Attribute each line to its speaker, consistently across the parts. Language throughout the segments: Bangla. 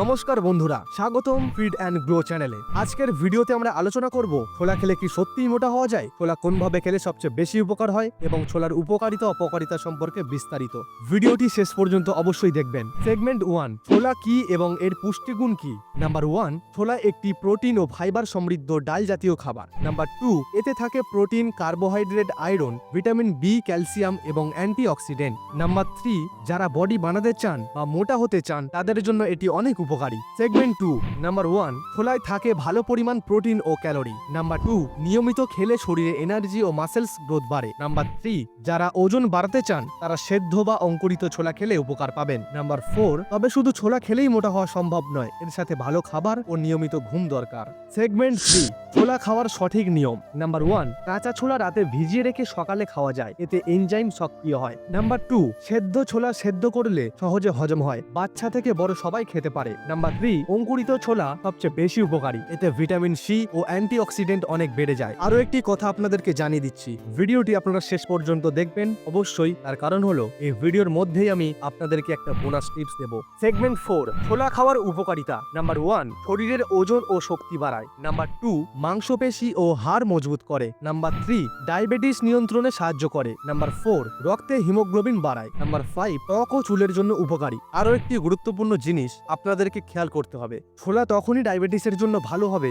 Speaker 1: নমস্কার বন্ধুরা, স্বাগতম ফিড অ্যান্ড গ্লো চ্যানেলে আজকের ভিডিওতে আমরা আলোচনা করব, ছোলা খেলে কি সত্যিই মোটা হওয়া যায়? ছোলা কোনভাবে খেলে সবচেয়ে বেশি উপকার হয়? এবং ছোলার উপকারিতা, অপকারিতা সম্পর্কে বিস্তারিত। ভিডিওটি শেষ পর্যন্ত অবশ্যই দেখবেন। সেগমেন্ট ওয়ান ছোলা কি এবং এর পুষ্টিগুণ কি? নাম্বার ওয়ান ছোলা একটি প্রোটিন ও ফাইবার সমৃদ্ধ ডাল জাতীয় খাবার। নাম্বার টু এতে থাকে protein carbohydrate iron vitamin B calcium এবং অ্যান্টিঅক্সিডেন্ট নাম্বার থ্রি যারা বডি বানাতে চান বা মোটা হতে চান, তাদের জন্য এটি অনেক উপকারী। সেগমেন্ট টু নাম্বার ওয়ান ছোলায় থাকে ভালো পরিমাণ প্রোটিন ও ক্যালোরি নাম্বার টু নিয়মিত খেলে শরীরে এনার্জি ও মাসেলস গ্রোথ বাড়ে। নাম্বার থ্রি যারা ওজন বাড়াতে চান, তারা সেদ্ধ বা অঙ্কুরিত ছোলা খেলে উপকার পাবেন। নাম্বার ফোর তবে শুধু ছোলা খেলেই মোটা হওয়া সম্ভব নয়, এর সাথে ভালো খাবার ও নিয়মিত ঘুম দরকার। সেগমেন্ট থ্রি ছোলা খাওয়ার সঠিক নিয়ম। নাম্বার ওয়ান কাঁচা ছোলা রাতে ভিজিয়ে রেখে সকালে খাওয়া যায়, এতে এনজাইম সক্রিয় হয়। নাম্বার টু সেদ্ধ ছোলা সেদ্ধ করলে সহজে হজম হয়। বাচ্চা থেকে বড় সবাই খেতে পারে। নাম্বার থ্রি অঙ্কুরিত ছোলা সবচেয়ে বেশি উপকারী। এতে ভিটামিন সি ও অ্যান্টিঅক্সিডেন্ট অনেক বেড়ে যায়। আরও একটি কথা আপনাদেরকে জানিয়ে দিচ্ছি। ভিডিওটি আপনারা শেষ পর্যন্ত দেখবেন। অবশ্যই তার কারণ হলো, এই ভিডিওর মধ্যেই আমি আপনাদেরকে একটা বোনাস টিপস দেব। সেগমেন্ট ফোর ছোলা খাওয়ার উপকারিতা। নাম্বার ওয়ান শরীরের ওজন ও শক্তি বাড়ায়। নাম্বার টু মাংসপেশি ও হাড় মজবুত করে। নাম্বার থ্রি ডায়াবেটিস নিয়ন্ত্রণে সাহায্য করে। নাম্বার ফোর রক্তে হিমোগ্লোবিন বাড়ায়। নাম্বার ফাইভ ত্বক ও চুলের জন্য উপকারী। আরও একটি গুরুত্বপূর্ণ জিনিস আপনাদেরকে খেয়াল করতে হবে। ছোলা তখনই ডায়াবেটিসের জন্য ভালো হবে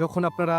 Speaker 1: যখন আপনারা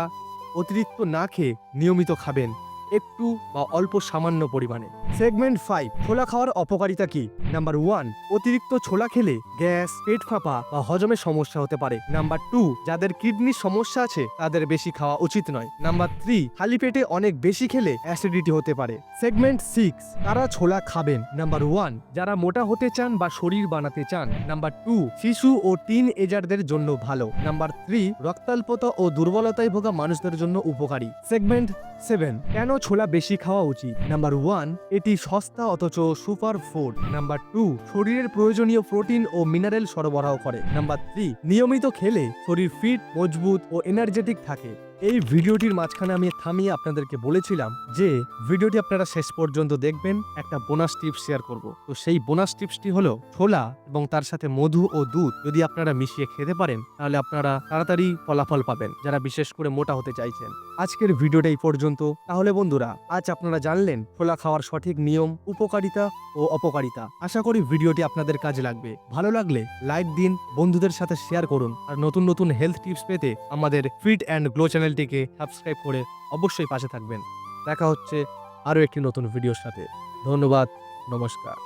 Speaker 1: অতিরিক্ত না খেয়ে নিয়মিত খাবেন। একটু বা অল্প সামান্য পরিমাণে। সেগমেন্ট ফাইভ ছোলা খাওয়ার অপকারিতা কি? নাম্বার ওয়ান অতিরিক্ত ছোলা খেলে গ্যাস, পেট ফাঁপা বা হজমের সমস্যা হতে পারে। নাম্বার টু যাদের কিডনির সমস্যা আছে, তাদের বেশি খাওয়া উচিত নয়। নাম্বার থ্রি খালি পেটে অনেক বেশি খেলে অ্যাসিডিটি হতে পারে। সেগমেন্ট সিক্স তারা ছোলা খাবেন? নাম্বার ওয়ান যারা মোটা হতে চান বা শরীর বানাতে চান। নাম্বার টু শিশু ও টিন এজারদের জন্য ভালো। নাম্বার থ্রি রক্তাল্পতা ও দুর্বলতায় ভোগা মানুষদের জন্য উপকারী। সেগমেন্ট সেভেন কেন ছোলা বেশি খাওয়া উচিত। নাম্বার ওয়ান এটি সস্তা অথচ সুপার ফুড। নাম্বার টু শরীরের প্রয়োজনীয় প্রোটিন ও মিনারেল সরবরাহ করে। নাম্বার থ্রি নিয়মিত খেলে শরীর ফিট মজবুত ও এনার্জেটিক থাকে। এই ভিডিওটির মাঝখানে আমি থামিয়ে আপনাদেরকে বলেছিলাম যে, ভিডিওটি আপনারা শেষ পর্যন্ত দেখবেন, একটা বোনাস টিপস শেয়ার করব। তো সেই বোনাস টিপসটি হলো ছোলা এবং তার সাথে মধু ও দুধ। যদি আপনারা মিশিয়ে খেতে পারেন, তাহলে আপনারা তাড়াতাড়ি ফলাফল পাবেন, যারা বিশেষ করে মোটা হতে চাইছেন। আজকের ভিডিওটা এই পর্যন্ত। তাহলে বন্ধুরা, আজ আপনারা জানলেন ছোলা খাওয়ার সঠিক নিয়ম, উপকারিতা ও অপকারিতা। আশা করি ভিডিওটি আপনাদের কাজে লাগবে। ভালো লাগলে লাইক দিন, বন্ধুদের সাথে শেয়ার করুন, আর নতুন নতুন হেলথ টিপস পেতে আমাদের ফিট অ্যান্ড গ্লো চ্যানেলটিকে সাবস্ক্রাইব করে অবশ্যই পাশে থাকবেন। দেখা হচ্ছে আরও একটি নতুন ভিডিওর সাথে। ধন্যবাদ, নমস্কার।